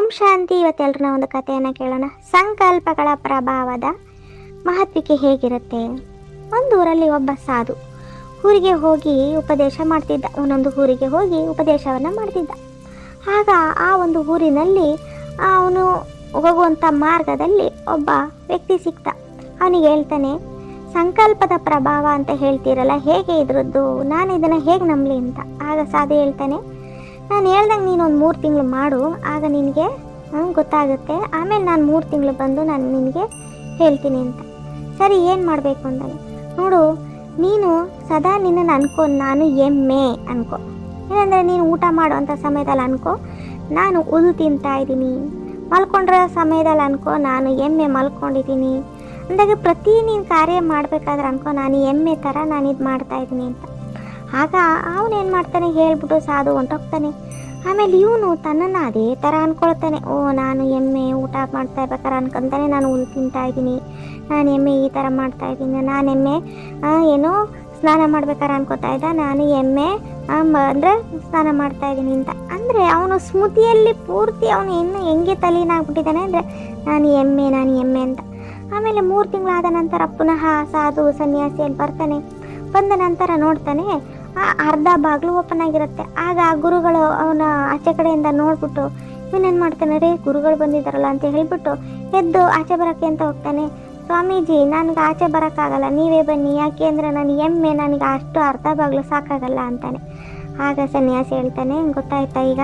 ಓಂ ಶಾಂತಿ. ಇವತ್ತೆಲ್ಲರನ್ನ ಒಂದು ಕಥೆಯನ್ನು ಕೇಳೋಣ. ಸಂಕಲ್ಪಗಳ ಪ್ರಭಾವದ ಮಹತ್ವಿಕೆ ಹೇಗಿರುತ್ತೆ? ಒಂದು ಊರಲ್ಲಿ ಒಬ್ಬ ಸಾಧು ಊರಿಗೆ ಹೋಗಿ ಉಪದೇಶ ಮಾಡ್ತಿದ್ದ. ಒಂದೊಂದು ಊರಿಗೆ ಹೋಗಿ ಉಪದೇಶವನ್ನು ಮಾಡ್ತಿದ್ದ. ಆಗ ಆ ಒಂದು ಊರಿನಲ್ಲಿ ಅವನು ಹೋಗುವಂಥ ಮಾರ್ಗದಲ್ಲಿ ಒಬ್ಬ ವ್ಯಕ್ತಿ ಸಿಕ್ತ. ಅವನಿಗೆ ಹೇಳ್ತಾನೆ, ಸಂಕಲ್ಪದ ಪ್ರಭಾವ ಅಂತ ಹೇಳ್ತೀರಲ್ಲ, ಹೇಗೆ ಇದ್ರದ್ದು? ನಾನು ಇದನ್ನು ಹೇಗೆ ನಂಬಲಿ? ಅಂತ. ಆಗ ಸಾಧು ಹೇಳ್ತಾನೆ ನಾನು ಹೇಳ್ದಂಗೆ ನೀನು ಒಂದು ಮೂರು ತಿಂಗಳು ಮಾಡು, ಆಗ ನಿನಗೆ ಗೊತ್ತಾಗುತ್ತೆ. ಆಮೇಲೆ ನಾನು ಮೂರು ತಿಂಗಳು ಬಂದು ನಾನು ನಿನಗೆ ಹೇಳ್ತೀನಿ ಅಂತ. ಸರಿ, ಏನು ಮಾಡಬೇಕು ಅಂದಾಗ ನೋಡು, ನೀನು ಸದಾ ನಿನ್ನನ್ನು ಅನ್ಕೋ, ನಾನು ಎಮ್ಮೆ ಅನ್ಕೋ. ಏನಂದರೆ ನೀನು ಊಟ ಮಾಡುವಂಥ ಸಮಯದಲ್ಲಿ ಅನ್ಕೋ, ನಾನು ಹುಲ್ಲು ತಿಂತಾ ಇದ್ದೀನಿ. ಮಲ್ಕೊಂಡಿರೋ ಸಮಯದಲ್ಲಿ ಅನ್ಕೋ, ನಾನು ಎಮ್ಮೆ ಮಲ್ಕೊಂಡಿದ್ದೀನಿ. ಅಂದಾಗ ಪ್ರತಿ ನೀನು ಕಾರ್ಯ ಮಾಡಬೇಕಾದ್ರೆ ಅನ್ಕೋ, ನಾನು ಎಮ್ಮೆ ಥರ ನಾನು ಇದು ಮಾಡ್ತಾ ಇದ್ದೀನಿ ಅಂತ. ಆಗ ಅವನೇನು ಮಾಡ್ತಾನೆ? ಹೇಳ್ಬಿಟ್ಟು ಸಾಧು ಹೊಂಟೋಗ್ತಾನೆ. ಆಮೇಲೆ ಇವನು ತನ್ನನ್ನು ಅದೇ ಥರ ಅಂದ್ಕೊಳ್ತಾನೆ ಓ, ನಾನು ಎಮ್ಮೆ ಊಟ ಮಾಡ್ತಾ ಇರ್ಬೇಕಾರೆ ಅನ್ಕೊಂತಾನೆ ನಾನು ಹುಲ್ ತಿಂತಾ ಇದ್ದೀನಿ. ನಾನು ಎಮ್ಮೆ ಈ ಥರ ಮಾಡ್ತಾ ಇದ್ದೀನಿ. ನಾನು ಎಮ್ಮೆ ಏನೋ ಸ್ನಾನ ಮಾಡ್ಬೇಕಾರೆ ಅನ್ಕೋತಾ ಇದ್ದ. ನಾನು ಎಮ್ಮೆ ಅಂದರೆ ಸ್ನಾನ ಮಾಡ್ತಾ ಇದ್ದೀನಿ ಅಂತ. ಅಂದರೆ ಅವನು ಸ್ಮೃತಿಯಲ್ಲಿ ಪೂರ್ತಿ ಅವನು ಇನ್ನು ಹೆಂಗೆ ತಲೀನಾಗ್ಬಿಟ್ಟಿದ್ದಾನೆ ಅಂದರೆ ನಾನು ಎಮ್ಮೆ ನಾನು ಎಮ್ಮೆ ಅಂತ. ಆಮೇಲೆ ಮೂರು ತಿಂಗಳಾದ ನಂತರ ಪುನಃ ಸಾಧು ಸನ್ಯಾಸಿಯಲ್ಲಿ ಬರ್ತಾನೆ. ಬಂದ ನಂತರ ನೋಡ್ತಾನೆ ಅರ್ಧ ಬಾಗಿಲು ಓಪನ್ ಆಗಿರುತ್ತೆ. ಆಗ ಆ ಗುರುಗಳು ಅವನ ಆಚೆ ಕಡೆಯಿಂದ ನೋಡ್ಬಿಟ್ಟು, ಇವನೇನು ಮಾಡ್ತಾನೆ ರೀ? ಗುರುಗಳು ಬಂದಿದ್ದಾರಲ್ಲ ಅಂತ ಹೇಳ್ಬಿಟ್ಟು ಎದ್ದು ಆಚೆ ಬರೋಕ್ಕೆ ಅಂತ ಹೋಗ್ತಾನೆ. ಸ್ವಾಮೀಜಿ, ನನಗೆ ಆಚೆ ಬರೋಕ್ಕಾಗಲ್ಲ. ನೀವೇ ಬನ್ನಿ. ಯಾಕೆ ಅಂದರೆ ನಾನು ಎಮ್ಮೆ, ನನಗೆ ಅಷ್ಟು ಅರ್ಧ ಬಾಗಿಲು ಸಾಕಾಗಲ್ಲ ಅಂತಾನೆ. ಆಗ ಸನ್ಯಾಸಿ ಹೇಳ್ತಾನೆ, ಗೊತ್ತಾಯ್ತಾ ಈಗ?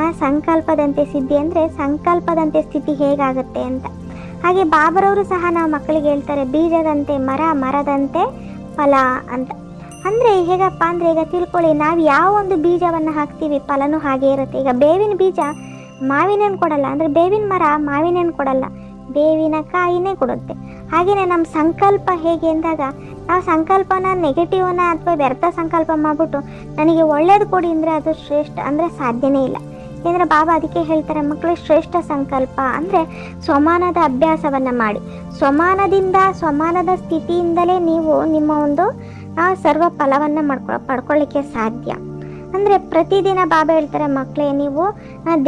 ಆ ಸಂಕಲ್ಪದಂತೆ ಸಿದ್ಧಿ ಅಂದರೆ ಸಂಕಲ್ಪದಂತೆ ಸ್ಥಿತಿ ಹೇಗಾಗುತ್ತೆ ಅಂತ. ಹಾಗೆ ಬಾಬರವರು ಸಹ ನಾವು ಮಕ್ಕಳಿಗೆ ಹೇಳ್ತಾರೆ, ಬೀಜದಂತೆ ಮರ, ಮರದಂತೆ ಫಲ ಅಂತ. ಅಂದರೆ ಹೇಗಪ್ಪ ಅಂದರೆ ಈಗ ತಿಳ್ಕೊಳ್ಳಿ, ನಾವು ಯಾವ ಒಂದು ಬೀಜವನ್ನು ಹಾಕ್ತೀವಿ, ಫಲನೂ ಹಾಗೆ ಇರುತ್ತೆ. ಈಗ ಬೇವಿನ ಬೀಜ ಮಾವಿನ ಹಣ್ಣು ಕೊಡಲ್ಲ, ಅಂದರೆ ಬೇವಿನ ಮರ ಮಾವಿನ ಹಣ್ಣು ಕೊಡಲ್ಲ, ಬೇವಿನ ಕಾಯಿನೇ ಕೊಡುತ್ತೆ. ಹಾಗೆಯೇ ನಮ್ಮ ಸಂಕಲ್ಪ ಹೇಗೆ ಅಂದಾಗ, ನಾವು ಸಂಕಲ್ಪನ ನೆಗೆಟಿವ್ನ ಅಥವಾ ವ್ಯರ್ಥ ಸಂಕಲ್ಪ ಮಾಡಿಬಿಟ್ಟು ನನಗೆ ಒಳ್ಳೇದು ಕೊಡಿ ಅಂದರೆ ಅದು ಶ್ರೇಷ್ಠ ಅಂದರೆ ಸಾಧ್ಯನೇ ಇಲ್ಲ. ಏಕೆಂದರೆ ಬಾಬಾ ಅದಕ್ಕೆ ಹೇಳ್ತಾರೆ ಮಕ್ಕಳು ಶ್ರೇಷ್ಠ ಸಂಕಲ್ಪ ಅಂದರೆ ಸ್ವಮಾನದ ಅಭ್ಯಾಸವನ್ನು ಮಾಡಿ. ಸ್ವಮಾನದಿಂದ ಸ್ವಮಾನದ ಸ್ಥಿತಿಯಿಂದಲೇ ನೀವು ನಿಮ್ಮ ಒಂದು ಆ ಸರ್ವ ಫಲವನ್ನು ಮಾಡ್ಕೊ ಪಡ್ಕೊಳ್ಳಿಕ್ಕೆ ಸಾಧ್ಯ. ಅಂದರೆ ಪ್ರತಿದಿನ ಬಾಬಾ ಹೇಳ್ತಾರೆ ಮಕ್ಕಳೇ ನೀವು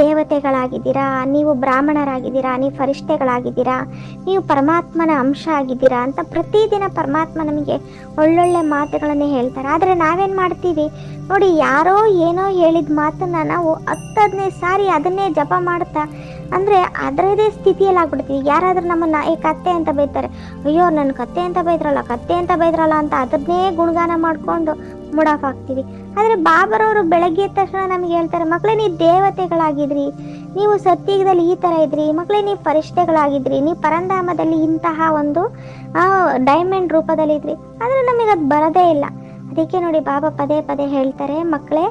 ದೇವತೆಗಳಾಗಿದ್ದೀರಾ, ನೀವು ಬ್ರಾಹ್ಮಣರಾಗಿದ್ದೀರಾ, ನೀವು ಫರಿಷ್ಠೆಗಳಾಗಿದ್ದೀರಾ, ನೀವು ಪರಮಾತ್ಮನ ಅಂಶ ಆಗಿದ್ದೀರಾ ಅಂತ ಪ್ರತಿದಿನ ಪರಮಾತ್ಮ ನಮಗೆ ಒಳ್ಳೊಳ್ಳೆ ಮಾತುಗಳನ್ನು ಹೇಳ್ತಾರೆ. ಆದರೆ ನಾವೇನು ಮಾಡ್ತೀವಿ? ನೋಡಿ, ಯಾರೋ ಏನೋ ಹೇಳಿದ ಮಾತನ್ನು ನಾವು ಹತ್ತು ಸಾರಿ ಅದನ್ನೇ ಜಪ ಮಾಡ್ತಾ, ಅಂದರೆ ಅದರದೇ ಸ್ಥಿತಿಯಲ್ಲಿ ಆಗ್ಬಿಡ್ತೀವಿ. ಯಾರಾದರೂ ನಮ್ಮನ್ನು ಈ ಕತ್ತೆ ಅಂತ ಬೈತಾರೆ. ಅಯ್ಯೋ ನನ್ನ ಕತ್ತೆ ಅಂತ ಬೈದ್ರಲ್ಲ, ಕತ್ತೆ ಅಂತ ಬೈದ್ರಲ್ಲ ಅಂತ ಅದನ್ನೇ ಗುಣಗಾನ ಮಾಡಿಕೊಂಡು ಮುಡಾಫ್ ಆಗ್ತೀವಿ ಆದರೆ ಬಾಬರವರು ಬೆಳಗ್ಗೆ ಎದ್ದ ತಕ್ಷಣ ನಮಗೆ ಹೇಳ್ತಾರೆ ಮಕ್ಕಳೇ ನೀವು ದೇವತೆಗಳಾಗಿದ್ರಿ. ನೀವು ಸತ್ಯದಲ್ಲಿ ಈ ಥರ ಇದ್ರಿ. ಮಕ್ಕಳೇ ನೀವು ಪರಿಷ್ಠೆಗಳಾಗಿದ್ರಿ. ನೀವು ಪರಂಧಾಮದಲ್ಲಿ ಇಂತಹ ಒಂದು ಡೈಮಂಡ್ ರೂಪದಲ್ಲಿದ್ರಿ ಆದರೆ ನಮಗೆ ಅದು ಬರದೇ ಇಲ್ಲ. ಅದಕ್ಕೆ ನೋಡಿ ಬಾಬಾ ಪದೇ ಪದೇ ಹೇಳ್ತಾರೆ ಮಕ್ಕಳೇ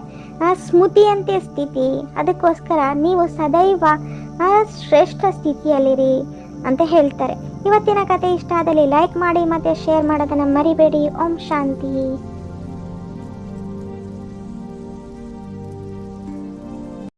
ಸ್ಮೃತಿಯಂತೆ ಸ್ಥಿತಿ. ಅದಕ್ಕೋಸ್ಕರ ನೀವು ಸದೈವ ಶ್ರೇಷ್ಠ ಸ್ಥಿತಿಯಲ್ಲಿರಿ. ಅಂತ ಹೇಳ್ತಾರೆ. ಇವತ್ತಿನ ಕತೆ ಇಷ್ಟ ಆದಲ್ಲಿ ಲೈಕ್ ಮಾಡಿ ಮತ್ತೆ ಶೇರ್ ಮಾಡೋದನ್ನು ಮರಿಬೇಡಿ. ಓಂ ಶಾಂತಿ.